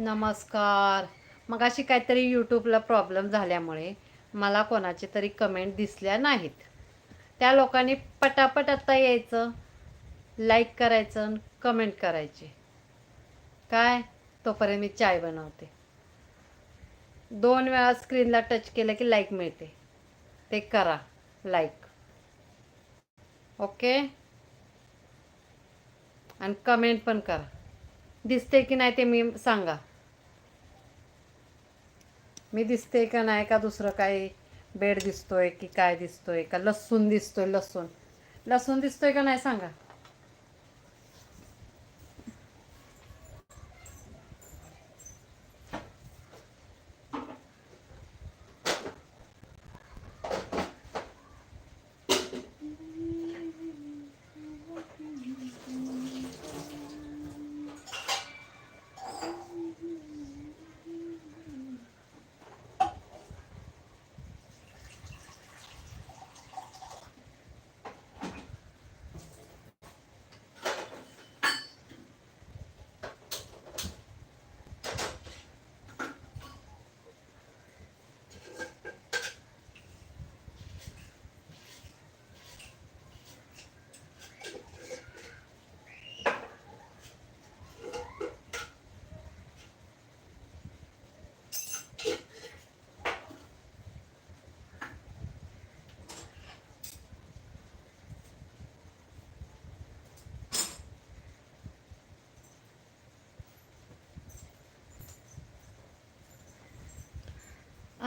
नमस्कार. मग अशी काहीतरी यूट्यूबला प्रॉब्लेम झाल्यामुळे मला कोणाचे तरी कमेंट दिसल्या नाहीत. त्या लोकांनी पटापट आता यायचं लाईक करायचं कमेंट करायचे. काय? तोपर्यंत मी चाय बनवते. दोन वेळा स्क्रीनला टच केलं की लाईक मिळते. ते करा लाईक ओके आणि कमेंट पण करा. दिसते की नाही ते मी सांगा. मी दिसते का नाही का दुसरं काही बेड दिसतोय की काय दिसतोय का? लसूण दिसतोय लसूण. लसूण दिसतोय का नाही सांगा.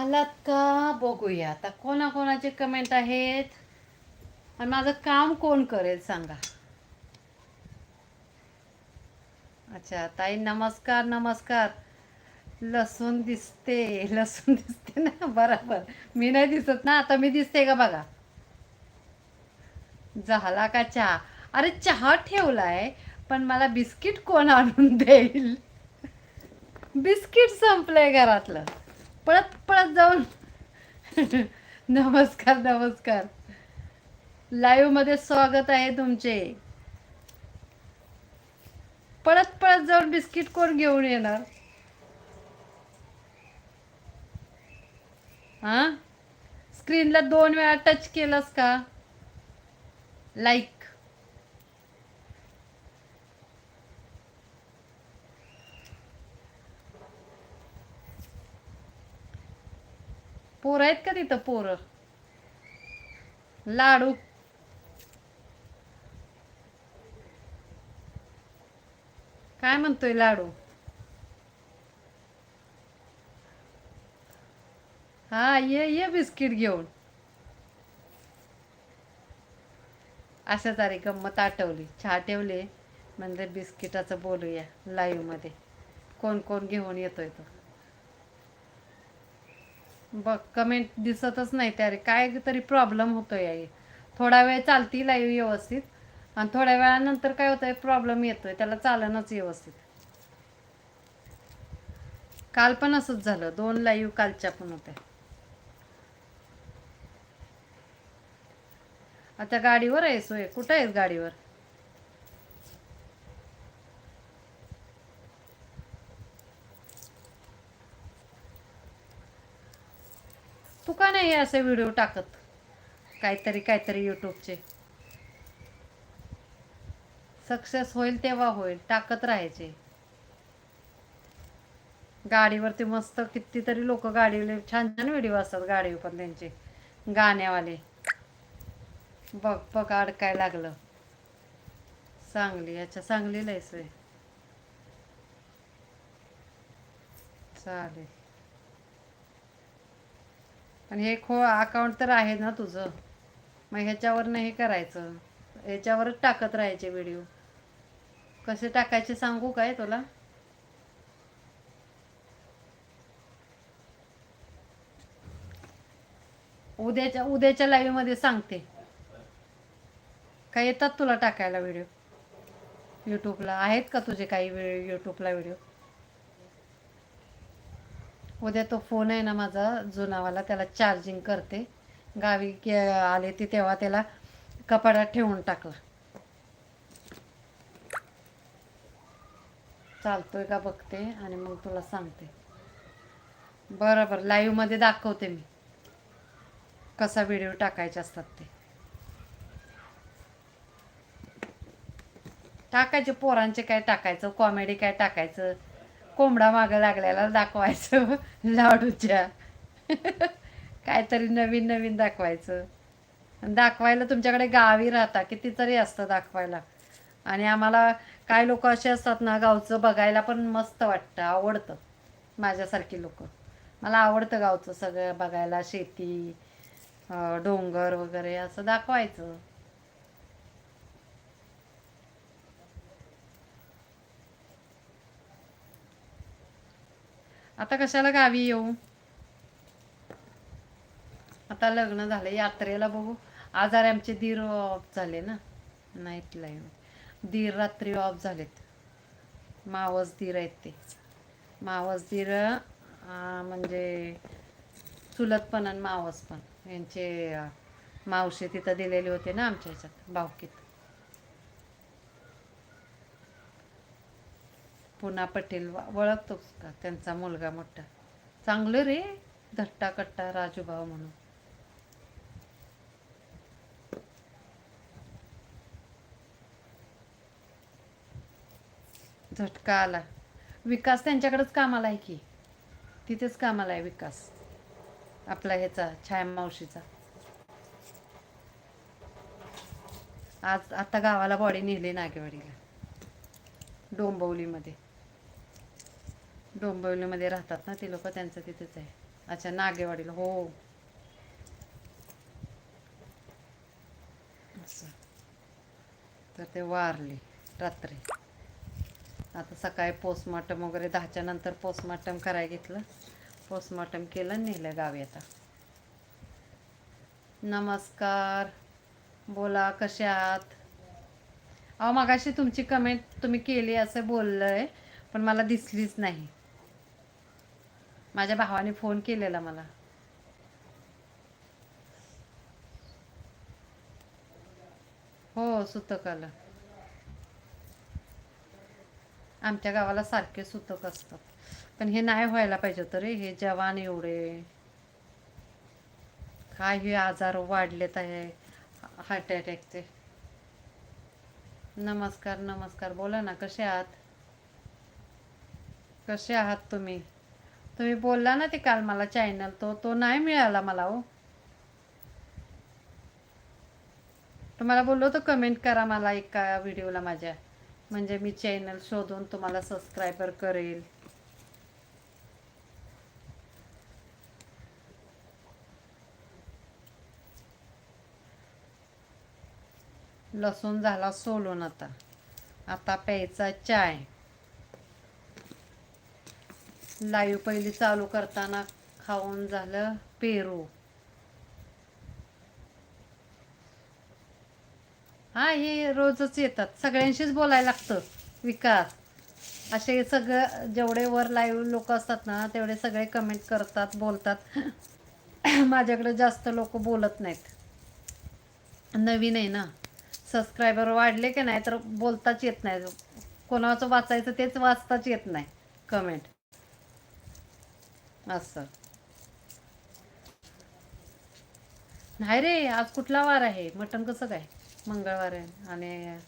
आलात का? बघूया. आता कोणाकोणाचे कमेंट आहेत? आणि माझं काम कोण करेल सांगा. अच्छा ताई नमस्कार नमस्कार. लसूण दिसते लसूण दिसते ना? बरोबर. मी नाही दिसत ना? आता मी दिसते का बघा? झाला का चहा? अरे चहा ठेवलाय पण मला बिस्किट कोण आणून देईल? बिस्किट संपलंय घरातलं. पळत पळत जाऊन. नमस्कार नमस्कार. लाईव्हमध्ये स्वागत आहे तुमचे. पळत पळत जाऊन बिस्किट कोण घेऊन येणार? हा? स्क्रीनला दोन वेळा टच केलंस का? लाईक पोरं आहेत का तिथं पोरं? लाडू. काय म्हणतोय लाडू? हा ये ये बिस्किट घेऊन. अशा तारी गंमत आठवली. चहा ठेवले. म्हणजे बिस्किटाचं बोलूया लाईव्हमध्ये. कोण कोण घेऊन येतोय तो? बघ कमेंट दिसतच नाही त्या काय तरी प्रॉब्लेम होतोय आहे थोडा वेळ चालती लाईव्ह व्यवस्थित. आणि थोड्या वेळानंतर काय होतंय प्रॉब्लेम येतोय. त्याला चालनच व्यवस्थित. काल पण असंच झालं. दोन लाईव्ह कालच्या पण होत्या. आता गाडीवर आहे सोय. कुठं आहेस गाडीवर तू का नाही असे व्हिडिओ टाकत. काहीतरी काहीतरी यूट्यूबचे सक्सेस होईल तेव्हा होईल टाकत राहायचे. गाडीवरती मस्त कितीतरी लोक गाडीवर छान छान व्हिडिओ असतात गाडीवर पण त्यांचे. गाण्यावाले. बघ बघ अडकाय लागलं. सांगली याच्या सांगलीला आहे सोय. चालेल. पण हे खो अकाउंट तर आहे ना तुझं. मग ह्याच्यावरनं हे करायचं. ह्याच्यावरच टाकत राहायचे व्हिडिओ कसे टाकायचे सांगू काय तुला? उद्याच्या उद्याच्या लाईव्हमध्ये सांगते. काय येतात तुला टाकायला व्हिडिओ यूट्यूबला आहेत का तुझे काही यूट्यूबला व्हिडिओ उद्या तो फोन आहे ना माझा जुनावाला त्याला चार्जिंग करते. गावी गे- आले ती तेव्हा त्याला कपाडात ठेवून टाकला. चालतोय का बघते आणि मग तुला सांगते. बरं बरं लाईव्हमध्ये दाखवते मी. कसा व्हिडिओ टाकायचे असतात ते. टाकायचे पोरांचे काय टाकायचं कॉमेडी काय टाकायचं? कोंबडा मागं लागलेला दाखवायचं लाडूच्या. काहीतरी नवीन नवीन दाखवायचं. दाखवायला तुमच्याकडे गावी राहता कितीतरी असतं दाखवायला. आणि आम्हाला काय लोक असे असतात ना गावचं बघायला पण मस्त वाटतं आवडतं. माझ्यासारखी लोक. मला आवडतं गावचं सगळं बघायला शेती डोंगर वगैरे असं दाखवायचं. आता कशाला गावी येऊ? आता लग्न झालं यात्रेला बघू. आजार आमचे दीर ऑफ झाले ना. नाईट लाईन दीर रात्री ऑफ झालेत. मावस दीर आहेत ते. मावस दीर म्हणजे चुलत पण आणि मावस पण यांचे मावशी तिथं दिलेले होते ना आमच्या ह्याच्यात भावकीत. पुन्हा पटेल ओळखतोच का? त्यांचा मुलगा मोठा. चांगलं रे धट्टा कट्टा राजूभाऊ म्हणून. झटका आला. विकास त्यांच्याकडेच कामाला आहे की? तिथेच कामाला आहे विकास. आपला ह्याचा छाया मावशीचा. आज आता गावाला बॉडी नेली नागेवाडीला. डोंबवलीमध्ये. डोंबिवलीमध्ये राहतात ना ते लोक त्यांचं तिथेच आहे. अच्छा नागेवाडीला. हो. असं. तर ते वारले रात्री. आता सकाळी पोस्टमार्टम वगैरे दहाच्या नंतर पोस्टमार्टम करायला घेतलं. पोस्टमार्टम केलं नेलं गावी आता. नमस्कार. बोला कसे आहात? अहो मगाशी तुमची कमेंट तुम्ही केली असं बोललं आहे पण मला दिसलीच नाही. माझ्या भावाने फोन केलेला मला. हो सुतक आलं. आमच्या गावाला सारखे सुतक असतात. पण हे नाही व्हायला पाहिजे होतं रे हे जवान एवढे. काय हे आजार वाढलेत आहे हार्ट अटॅकचे नमस्कार नमस्कार. बोला ना कसे आहात? कसे आहात तुम्ही? तुम्ही बोलला ना ते काल मला चॅनल तो तो नाही मिळाला मला हो. तुम्हाला बोललो तो कमेंट करा मला एका व्हिडिओला माझ्या. म्हणजे मी चॅनल शोधून तुम्हाला सबस्क्रायबर करेल. लसूण झाला सोलून आता. आता प्यायचा चाय लाईव्ह पहिली चालू करताना खाऊन झालं पेरू. हा हे रोजच येतात. सगळ्यांशीच बोलायला लागतं. विकास. असे सगळं जेवढे वर लाईव्ह लोक असतात ना तेवढे सगळे कमेंट करतात बोलतात. माझ्याकडे जास्त लोक बोलत नाहीत. नवीन आहे ना. सबस्क्रायबर वाढले की नाही तर बोलताच येत नाही. कोणाचं वाचायचं तेच वाचताच येत नाही. कमेंट असं. नाही रे आज कुठला वार आहे? मटण कसं काय? मंगळवार आहे आणि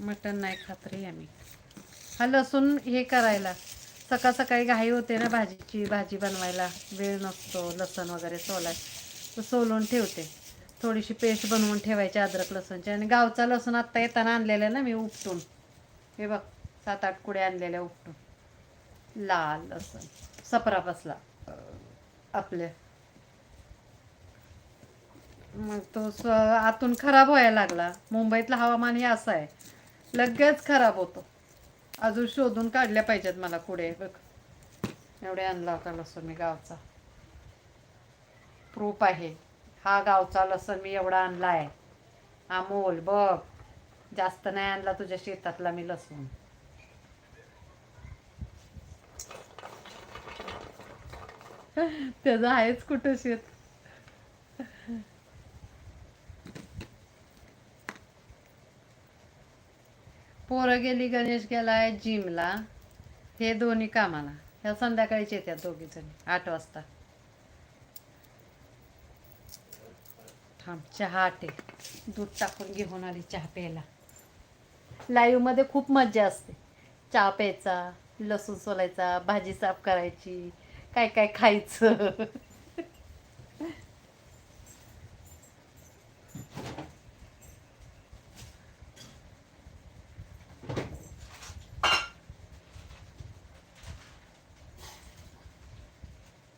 मटण नाही खात रे आम्ही. हा लसूण हे करायला. सकाळ सकाळी घाई होते ना भाजीची भाजी बनवायला. वेळ नसतो लसूण वगैरे सोलाय. तर सोलून ठेवते. थोडीशी पेस्ट बनवून ठेवायची अद्रक लसूणची. आणि गावचा लसूण आत्ता येताना आणलेला ना मी उपटून. हे बघ. सात आठ कुड्या आणलेल्या उपटून. लाल लसन सपरा बसला. आपल्या मग तो स आतून खराब व्हायला लागला. मुंबईतलं हवामान हे असं आहे. लगेच खराब होतो. अजून शोधून काढल्या पाहिजेत मला पुढे बघ. एवढे आणला होता लसूण मी गावचा. प्रूफ आहे. हा गावचा लसूण मी एवढा आणला आहे. अमोल बघ. जास्त नाही आणला तुझ्या शेतातला मी लसूण. त्याचं आहेच कुठं शेत. पोरं गेली गणेश गेलाय जिमला. हे दोन्ही कामाला. ह्या संध्याकाळीच येतात दोघी जणी आठ वाजता. थांब चहा आटे. दूध टाकून घेऊन आली चहा प्यायला. लाईव्हमध्ये खूप मज्जा असते. चहा प्यायचा लसूण सोलायचा भाजी साफ करायची. काय काय खायचं